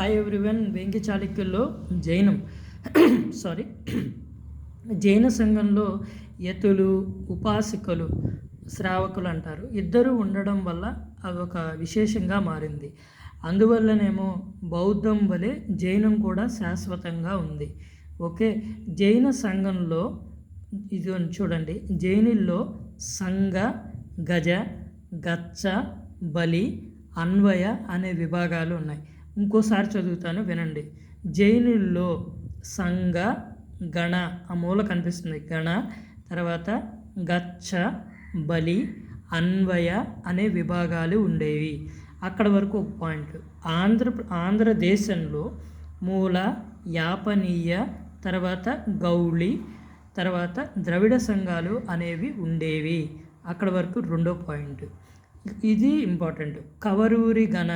Hi everyone Venki చాళుక్యుల్లో జైనం. Sorry జైన సంఘంలో యతులు ఉపాసికలు శ్రావకులు అంటారు. ఇద్దరు ఉండడం వల్ల అది ఒక విశేషంగా మారింది. అందువల్లనేమో బౌద్ధం వలె జైనం కూడా శాశ్వతంగా ఉంది. ఓకే జైన సంఘంలో ఇది చూడండి జైనుల్లో సంఘ గజ గచ్చ బలి అన్వయ అనే విభాగాలు ఉన్నాయి. ఇంకోసారి చదువుతాను వినండి. జైనుల్లో సంఘ గణ ఆ మూల కనిపిస్తుంది. గణ తర్వాత గచ్చ బలి అన్వయ అనే విభాగాలు ఉండేవి. అక్కడ వరకు ఒక పాయింట్. ఆంధ్ర ఆంధ్రదేశంలో మూల యాపనీయ తర్వాత గౌళి తర్వాత ద్రవిడ సంఘాలు అనేవి ఉండేవి. అక్కడ వరకు రెండో పాయింట్. ఇది ఇంపార్టెంట్. కవరూరి గణ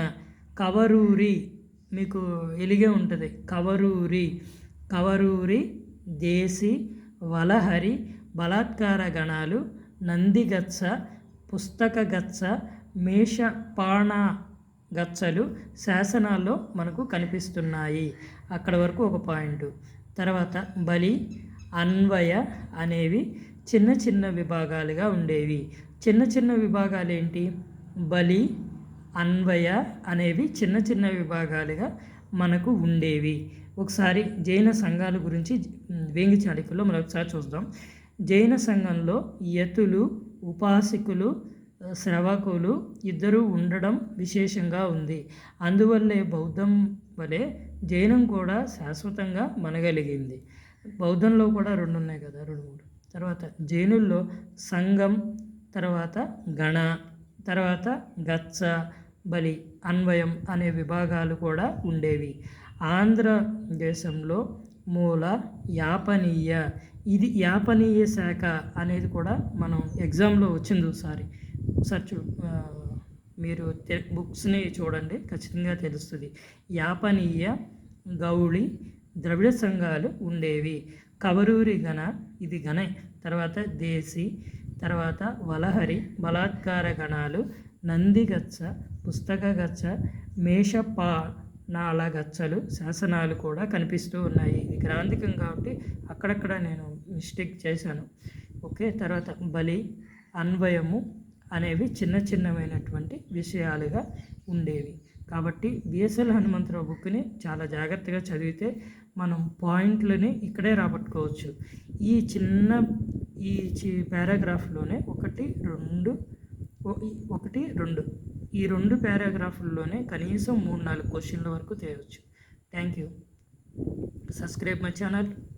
కవరూరి మీకు ఎలిగే ఉంటుంది. కవరూరి కవరూరి దేశీ వలహరి బలాత్కార గణాలు నందిగచ్చ పుస్తక గచ్చ మేషపాణ గచ్చలు శాసనాల్లో మనకు కనిపిస్తున్నాయి. అక్కడ వరకు ఒక పాయింట్. తర్వాత బలి అన్వయ అనేవి చిన్న చిన్న విభాగాలుగా ఉండేవి. చిన్న చిన్న విభాగాలు ఏంటి బలి అన్వయ అనేవి చిన్న చిన్న విభాగాలుగా మనకు ఉండేవి. ఒకసారి జైన సంఘాల గురించి వేంగి చడుకుల్లో మనం ఒకసారి చూద్దాం. జైన సంఘంలో యతులు ఉపాసికులు శ్రవకులు ఇద్దరూ ఉండడం విశేషంగా ఉంది. అందువల్లే బౌద్ధం వలె జైనం కూడా శాశ్వతంగా మనగలిగింది. బౌద్ధంలో కూడా రెండు ఉన్నాయి కదా రెండు మూడు. తర్వాత జైనుల్లో సంఘం తర్వాత గణ. తర్వాత గచ్చ బలి అన్వయం అనే విభాగాలు కూడా ఉండేవి. ఆంధ్రదేశంలో మూల యాపనీయ. ఇది యాపనీయ శాఖ అనేది కూడా మనం ఎగ్జామ్లో వచ్చింది ఒకసారి. ఒకసారి చూ మీరు బుక్స్ని చూడండి ఖచ్చితంగా తెలుస్తుంది. యాపనీయ గౌళి ద్రవిడ సంఘాలు ఉండేవి. కవరూరి గణ ఇది గణే తర్వాత దేశీ తర్వాత వలహరి బలాత్కార గణాలు నందిగచ్చ పుస్తకగచ్చ మేషపా నాల గచ్చలు శాసనాలు కూడా కనిపిస్తూ ఉన్నాయి. ఇది గ్రాంధికం కాబట్టి అక్కడక్కడ నేను మిస్టేక్ చేశాను. ఓకే తర్వాత బలి అన్వయము అనేవి చిన్న చిన్నమైనటువంటి విషయాలుగా ఉండేవి. కాబట్టి బిఎస్ఎల్ హనుమంతరావు బుక్ని చాలా జాగ్రత్తగా చదివితే మనం పాయింట్లని ఇక్కడే రాబట్టుకోవచ్చు. ఈ చిన్న ఈ పారాగ్రాఫ్లోనే ఒకటి రెండు ఒకటి రెండు. ఈ రెండు పారాగ్రాఫ్ల్లోనే కనీసం మూడు నాలుగు క్వశ్చన్ల వరకు తేవచ్చు. Thank you. Subscribe my channel.